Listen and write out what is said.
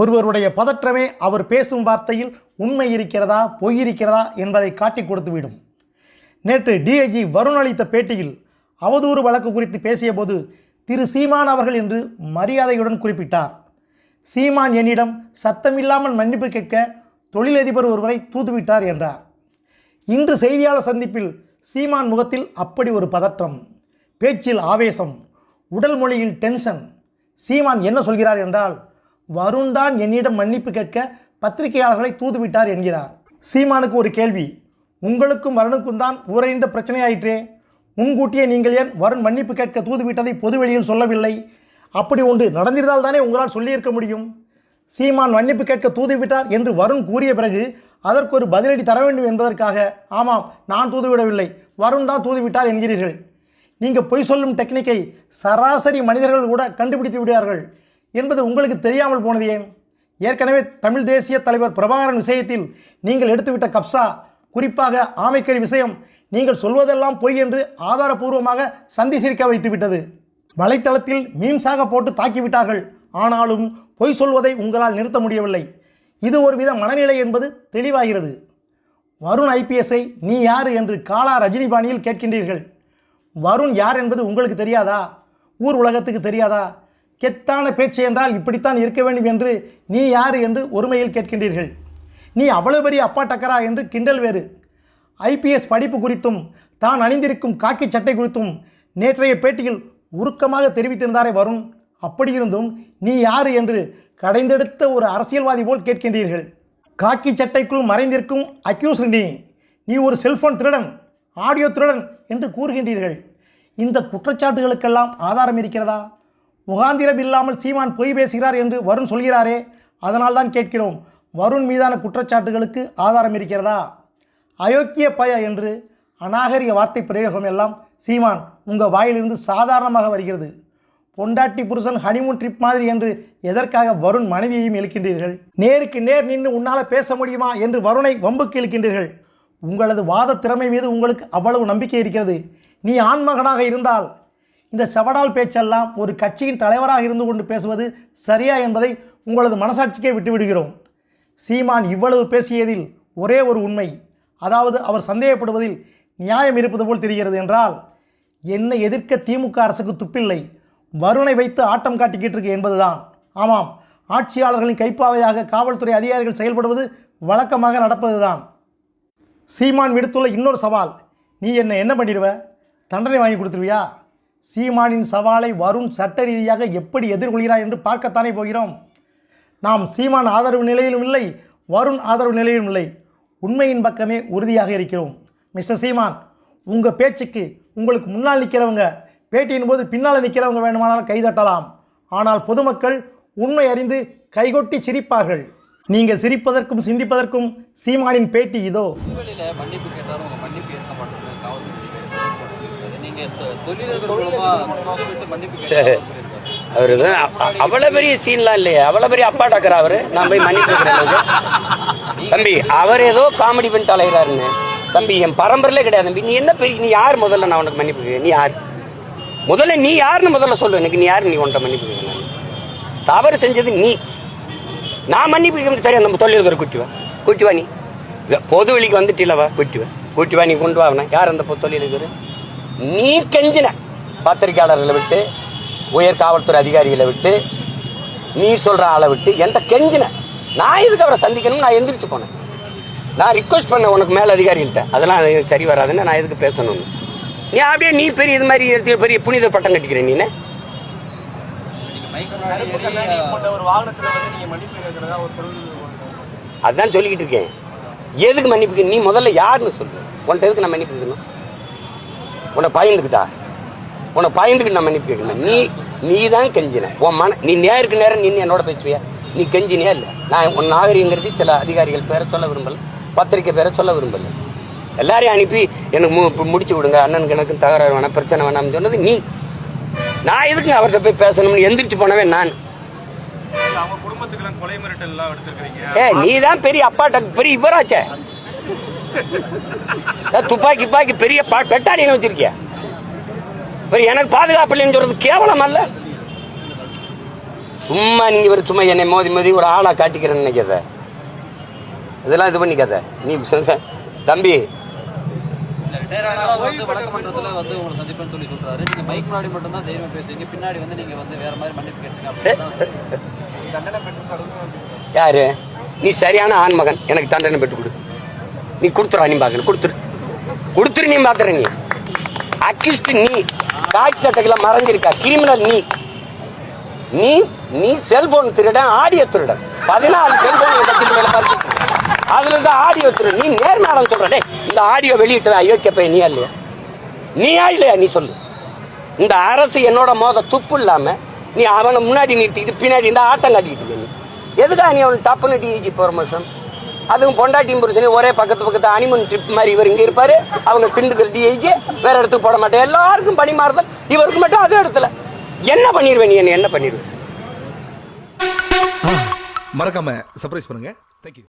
ஒருவருடைய பதற்றமே அவர் பேசும் வார்த்தையில் உண்மை இருக்கிறதா பொய் இருக்கிறதா என்பதை காட்டிக் கொடுத்துவிடும். நேற்று டிஐஜி வருண் அளித்த பேட்டியில் அவதூறு வழக்கு குறித்து பேசியபோது திரு சீமான் அவர்கள் என்று மரியாதையுடன் குறிப்பிட்டார். சீமான் என்னிடம் சத்தமில்லாமல் மன்னிப்பு கேட்க தொழிலதிபர் ஒருவரை தூதுவிட்டார் என்றார். இன்று செய்தியாளர் சந்திப்பில் சீமான் முகத்தில் அப்படி ஒரு பதற்றம் பேச்சில் ஆவேசம் உடல் மொழியில் டென்ஷன். சீமான் என்ன சொல்கிறார் என்றால் வருண் தான் என்னிடம் மன்னிப்பு கேட்க பத்திரிகையாளர்களை தூதுவிட்டார் என்கிறார். சீமானுக்கு ஒரு கேள்வி. உங்களுக்கும் வருணுக்கும் தான் ஊரைந்த பிரச்சனையாயிற்றே. முன்கூட்டியே நீங்கள் ஏன் வருண் மன்னிப்பு கேட்க தூதுவிட்டதை பொதுவெளியில் சொல்லவில்லை? அப்படி ஒன்று நடந்திருந்தால் தானே உங்களால் சொல்லியிருக்க முடியும்? சீமான் மன்னிப்பு கேட்க தூதுவிட்டார் என்று வருண் கூறிய பிறகு அதற்கு ஒரு பதிலடி தர வேண்டும் என்பதற்காக ஆமாம் நான் தூதுவிடவில்லை. வருண் தான் தூதுவிட்டார் என்கிறீர்கள். நீங்கள் பொய் சொல்லும் டெக்னிக்கை சராசரி மனிதர்கள் கூட கண்டுபிடித்து விடுவார்கள். என்பது உங்களுக்கு தெரியாமல் போனது ஏன்? ஏற்கனவே தமிழ் தேசிய தலைவர் பிரபாகரன் விஷயத்தில் நீங்கள் எடுத்துவிட்ட கப்சா குறிப்பாக ஆமைக்கறி விஷயம் நீங்கள் சொல்வதெல்லாம் பொய் என்று ஆதாரபூர்வமாக சந்தி சிரிக்க வைத்துவிட்டது. வலைத்தளத்தில் மீம்ஸாக போட்டு தாக்கிவிட்டார்கள். ஆனாலும் பொய் சொல்வதை உங்களால் நிறுத்த முடியவில்லை. இது ஒருவித மனநிலை என்பது தெளிவாகிறது. வருண் ஐபிஎஸ்ஐ நீ யார் என்று காலா ரஜினிபாணியில் கேட்கின்றீர்கள். வருண் யார் என்பது உங்களுக்கு தெரியாதா? ஊர் உலகத்துக்கு தெரியாதா? கெத்தான பேச்சு என்றால் இப்படித்தான் இருக்க வேண்டும் என்று நீ யார் என்று ஒருமையில் கேட்கின்றீர்கள். நீ அவ்வளவு பெரிய அப்பா டக்கரா என்று கிண்டல் வேறு. ஐபிஎஸ் படிப்பு குறித்தும் தான் அணிந்திருக்கும் காக்கி சட்டை குறித்தும் நேற்றைய பேட்டியில் உருக்கமாக தெரிவித்திருந்தாரே வருண். அப்படியிருந்தும் நீ யார் என்று கடைந்தெடுத்த ஒரு அரசியல்வாதி போல் கேட்கின்றீர்கள். காக்கி சட்டைக்குள் மறைந்திருக்கும் அக்யூஸ் நீ நீ ஒரு செல்போன் திருடன் ஆடியோ திருடன் என்று கூறுகின்றீர்கள். இந்த குற்றச்சாட்டுகளுக்கெல்லாம் ஆதாரம் இருக்கிறதா? முகாந்திரம் இல்லாமல் சீமான் பொய் பேசுகிறார் என்று வருண் சொல்கிறாரே அதனால் தான் கேட்கிறோம் வருண் மீதான குற்றச்சாட்டுகளுக்கு ஆதாரம் இருக்கிறதா? அயோக்கிய பய என்று அநாகரிக வார்த்தை பிரயோகம் எல்லாம் சீமான் உங்கள் வாயிலிருந்து சாதாரணமாக வருகிறது. பொண்டாட்டி புருஷன் ஹனிமூன் ட்ரிப் மாதிரி என்று எதற்காக வருண் மனைவியையும் இழுக்கின்றீர்கள்? நேருக்கு நேர் நின்று உன்னால் பேச முடியுமா என்று வருணை வம்புக்கு இழுக்கின்றீர்கள். உங்களது வாத திறமை மீது உங்களுக்கு அவ்வளவு நம்பிக்கை இருக்கிறது. நீ ஆண்மகனாக இருந்தால் இந்த சவடால் பேச்செல்லாம் ஒரு கட்சியின் தலைவராக இருந்து கொண்டு பேசுவது சரியா என்பதை உங்களது மனசாட்சிக்கே விட்டுவிடுகிறோம். சீமான் இவ்வளவு பேசியதில் ஒரே ஒரு உண்மை. அதாவது அவர் சந்தேகப்படுவதில் நியாயம் இருப்பது போல் தெரிகிறது என்றால் என்னை எதிர்க்க திமுக அரசுக்கு துப்பில்லை. வருணை வைத்து ஆட்டம் காட்டிக்கிட்டு இருக்கு என்பதுதான். ஆமாம் ஆட்சியாளர்களின் கைப்பாவையாக காவல்துறை அதிகாரிகள் செயல்படுவது வழக்கமாக நடப்பதுதான். சீமான் விடுத்துள்ள இன்னொரு சவால் நீ என்ன என்ன பண்ணிடுவ தண்டனை வாங்கி கொடுத்துருவியா? சீமானின் சவாலை வருண் சட்ட ரீதியாக எப்படி எதிர்கொள்கிறார் என்று பார்க்கத்தானே போகிறோம். நாம் சீமான் ஆதரவு நிலையிலும் இல்லை வருண் ஆதரவு நிலையிலும் இல்லை. உண்மையின் பக்கமே உறுதியாக இருக்கிறோம். மிஸ்டர் சீமான் உங்கள் பேச்சுக்கு உங்களுக்கு முன்னால் நிற்கிறவங்க பேட்டியின் போது பின்னால் நிற்கிறவங்க வேண்டுமானால் கைதட்டலாம். ஆனால் பொதுமக்கள் உண்மை அறிந்து கைகொட்டி சிரிப்பார்கள். நீங்கள் சிரிப்பதற்கும் சிந்திப்பதற்கும் சீமானின் பேட்டி இதோ. மன்னிப்பு கேட்டாலும் மன்னிப்பு ஏற்க மாட்டேங்குது அவரு தான் அ- அவ்வளவு பெரிய சீன்லாம் இல்லையே. அவ்வளவு பெரிய அப்பா டாக்கர் அவரு. நான் போய் மன்னிப்பு. தம்பி அவர் ஏதோ காமெடி பண்ணிட்டு அலைகிறாருன்னு தம்பி என் பரம்பரையிலே கிடையாது தம்பி. நீ என்ன பெரிய நீ யார்? முதல்ல நான் உனக்கு மன்னிப்பு? நீ யார்? முதல்ல நீ யாருன்னு முதல்ல சொல்லு. எனக்கு நீ யாரு? நீ உன்ட்ட மன்னிப்பு நான். தவறு செஞ்சது நீ. நான் மன்னிப்பு சரி அந்த தொழிலதிபர் கூட்டிவா. கூட்டிவா நீ? பொது வெளிக்கு வந்துட்டில்லவா கூட்டிவா. கூட்டிவா நீ கொண்டு வா அவனை. யார் அந்த பொ- தொழிலதிபர்? நீ கெஞ்சின. பத்திரிகையாளர்களை விட்டு உயர் காவல்துறை அதிகாரிகளை விட்டு நீ சொல்ற ஆளை விட்டு என்கிட்ட கெஞ்சின. நான் எதுக்கு அவரை சந்திக்கணும் நான் எந்திரிச்சு போனேன். நான் ரிக்வஸ்ட் பண்ண உனக்கு மேல அதிகாரிகள்ட்ட அதெல்லாம் எனக்கு சரி வராதுன்னு நான் எதுக்கு பேசணும்னு. நீ அப்படியே நீ பெரிய இது மாதிரி பெரிய புனித பட்டம் கட்டிக்கிற நீ ஒரு அதான் சொல்லிக்கிட்டு இருக்கேன். எதுக்கு மன்னிப்பு நீ முதல்ல யாருன்னு சொல்லு. உன்கிட்ட எதுக்கு நான் மன்னிப்பு உன்னை பயந்துக்கிட்டா? உன்னை பயந்துக்கிட்டு நான் மன்னிப்பு கேட்கணும். நீ நீ தான் கெஞ்சின. உன் மன நீ நேருக்கு நேரம் நின்று என்னோட பேசுவியா? நீ கெஞ்சினியா இல்லை? நான் உன் நாகரிகங்கிறது சில அதிகாரிகள் பேரை சொல்ல விரும்பல பத்திரிக்கை பேரை சொல்ல விரும்பல. எல்லாரையும் அனுப்பி எனக்கு மு- முடிச்சு விடுங்க அண்ணனுக்கு எனக்கு தகராறு வேணாம் பிரச்சனை வேணாம்னு சொன்னது நீ. நான் எதுக்கு அவர்கிட்ட போய் பேசணும்னு எந்திரிச்சு போனவன் நான். ஏ நீ தான் பெரிய அப்பாட்ட பெரிய இவராச்சே. துப்பாக்கி துப்பாக்கி பெரிய பா- பெட்டாலியன் வச்சிருக்கிய? எனக்கு பாதுகாப்பு இல்லைன்னு சொல்றது கேவலம் அல்ல. சும்மா நீங்க ஒரு சும்மா என்னை மோதி மோதி ஒரு ஆளா காட்டிக்கிறேன்னு நினைக்காத. இதெல்லாம் இது பண்ணிக்காத. நீ சொல்ல தம்பி யாரு? நீ சரியான ஆண்மகன் எனக்கு தண்டனை பெற்று கொடு. நீ கொடுத்துறா நீ பாக்கணும் கொடுத்துரு. கொடுத்துரு நீ பாக்குற நீ. அக்யூஸ்ட் நீ காட்சி சட்டத்துல மறைஞ்சிருக்கா கிரிமினல் நீ. நீ நீ செல்போன் திருடன் ஆடியோ திருடன் பதினாலு செல்போன் மேல பார்த்து அதுல இருந்து ஆடியோ திரு நீ நேர்மையாளன் சொல்றே இந்த ஆடியோ வெளியிட்ட அயோக்கிய பையன் நீயா இல்லையா? நீயா இல்லையா நீ சொல்லு. இந்த அரசு என்னோட மோத துப்பு இல்லாம நீ அவனை முன்னாடி நிறுத்திக்கிட்டு பின்னாடி இந்த ஆட்டம் காட்டிக்கிட்டு இருக்க நீ. எதுக்கா நீ அவன் டப்புன்னு டிஜி ப்ரொமோஷன் அதுவும் பொண்டாட்டியும் புருஷனே ஒரே பக்கத்து பக்கத்து அனிமன் ட்ரிப் மாதிரி இவர் இங்க இருப்பாரு. அவங்க திண்டுக்கல் டிஐக்கு வேற இடத்துக்கு போட மாட்டேன் எல்லாருக்கும் பணி மாறுதல். இவருக்கு மட்டும் அதே இடத்துல. என்ன பண்ணிருவேன் நீ? என்ன பண்ணிடுவேன் பண்ணிருவேன் மறக்காம சர்ப்ரைஸ் பண்ணுங்க.